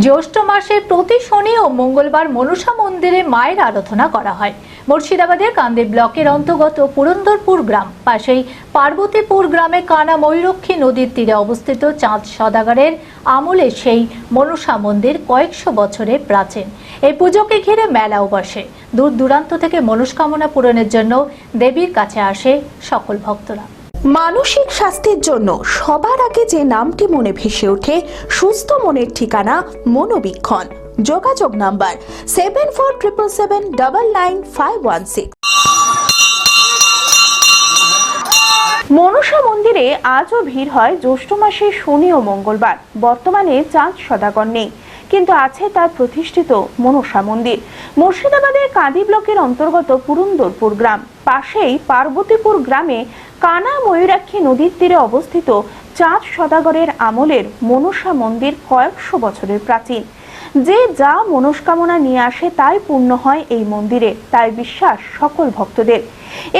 জ্যৈষ্ঠ মাসের প্রতি শনি ও মঙ্গলবার মনসা মন্দিরে মায়ের আরাধনা করা হয়। মুর্শিদাবাদের কান্দি ব্লকের অন্তর্গত পুরন্দরপুর গ্রাম, পাশেই পার্বতীপুর গ্রামে কানা ময়ূরক্ষী নদীর তীরে অবস্থিত চাঁদ সদাগরের আমলে সেই মনসা মন্দির কয়েকশো বছরের প্রাচীন। এই পুজোকে ঘিরে মেলাও বসে। দূর দূরান্ত থেকে মনস্কামনা পূরণের জন্য দেবীর কাছে আসে সকল ভক্তরা। মানসিক স্বাস্থ্যের জন্য সবার আগে যে নামটি মনে ভেসে ওঠে, সুস্থ মনের ঠিকানা মনোবীক্ষণ। যোগাযোগ number seven four triple seven double nine five one six Manasa মন্দিরে আজও ভিড় হয় জ্যৈষ্ঠ মাসে শনি ও মঙ্গলবার। বর্তমানে চাঁদ সদাগর নেই, কিন্তু আছে তার প্রতিষ্ঠিত মনসা মন্দির। মুর্শিদাবাদের কাঁদি ব্লকের অন্তর্গত পুরন্দরপুর গ্রাম। পাশেই পার্বতীপুর গ্রামে কানা ময়ূরাক্ষী নদীর তীরে অবস্থিত চাঁদ সদাগরের আমলের মনসা মন্দির কয়েকশো বছরের প্রাচীন। যে যা মনস্কামনা নিয়ে আসে তাই পূর্ণ হয় এই মন্দিরে, তাই বিশ্বাস সকল ভক্তদের।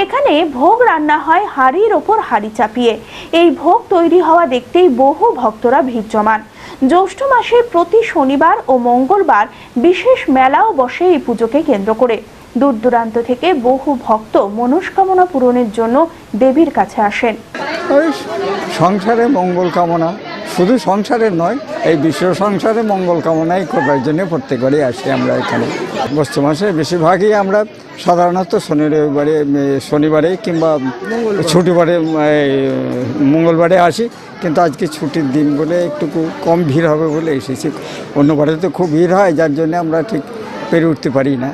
এখানে ভোগ রান্না হয় হাড়ির ওপর হাড়ি চাপিয়ে। এই ভোগ তৈরি হওয়া দেখতেই বহু ভক্তরা ভিড় জমান। জ্যৈষ্ঠ মাসে প্রতি শনিবার ও মঙ্গলবার বিশেষ মেলাও বসে এই পুজোকে কেন্দ্র করে। দূর দূরান্ত থেকে বহু ভক্ত মনস্কামনা পূরণের জন্য দেবীর কাছে আসেন। ওই সংসারে মঙ্গল কামনা শুধু সংসারের নয় এই বিশ্ব সংসারে মঙ্গল কামনাই করবার জন্য প্রত্যেকবারই আসি আমরা এখানে। বস্তু মাসে বেশিরভাগই আমরা সাধারণত শনি রবিবারে শনিবারে কিংবা ছুটিবারে মঙ্গলবারে আসি কিন্তু আজকে ছুটির দিন বলে একটু কম ভিড় হবে বলে এসেছি। অন্যবারে তো খুব ভিড় হয় যার জন্য আমরা ঠিক পেরে উঠতে পারি না।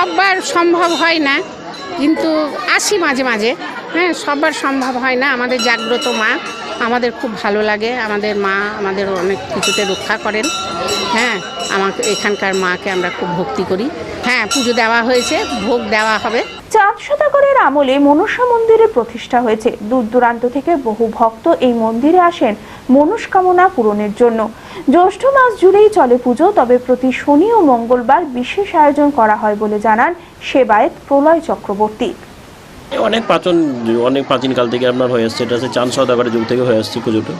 সববার সম্ভব হয় না, কিন্তু আসি মাঝে মাঝে। হ্যাঁ সববার সম্ভব হয় না। আমাদের জাগ্রত মা, আমাদের খুব ভালো লাগে। আমাদের মা আমাদের অনেক কিছুতে রক্ষা করেন। হ্যাঁ আমাকে এখানকার মাকে আমরা খুব ভক্তি করি। হ্যাঁ পুজো দেওয়া হয়েছে, ভোগ দেওয়া হবে। চাঁদ শতাকরের আমলে মনসা মন্দিরে প্রতিষ্ঠা হয়েছে। দূর দূরান্ত থেকে বহু ভক্ত এই মন্দিরে আসেন মনস্কামনা পূরণের জন্য। জ্যৈষ্ঠ মাস জুড়েই চলে পুজো, তবে প্রতি শনি ও মঙ্গলবার বিশেষ আয়োজন করা হয় বলে জানান সেবায়েত প্রলয় চক্রবর্তী। অনেক প্রাচীন, অনেক প্রাচীনকাল থেকে আপনার হয়ে আসছে এটা চাঁদ সদাগরের যুগ থেকে হয়ে আসছে পুজোটা।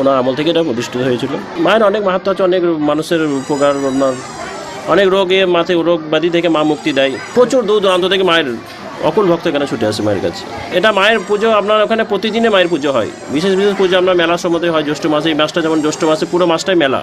ওনার আমল থেকে এটা প্রতিষ্ঠিত হয়েছিল। মায়ের অনেক মাহাত্ম আছে, অনেক মানুষের উপকার আপনার অনেক রোগে মাথায় রোগ ব্যাধি থেকে মা মুক্তি দেয়। প্রচুর দূর দূরান্ত থেকে মায়ের অকুল ভক্ত এখানে ছুটে আসে মায়ের কাছে? এটা মায়ের পুজো, আপনার ওখানে প্রতিদিনে মায়ের পুজো হয়। বিশেষ বিশেষ পুজো আপনার মেলার সময়তে হয়, জ্যৈষ্ঠ মাসে, এই মাসটা যেমন জ্যৈষ্ঠ মাসে, পুরো মাসটাই মেলা।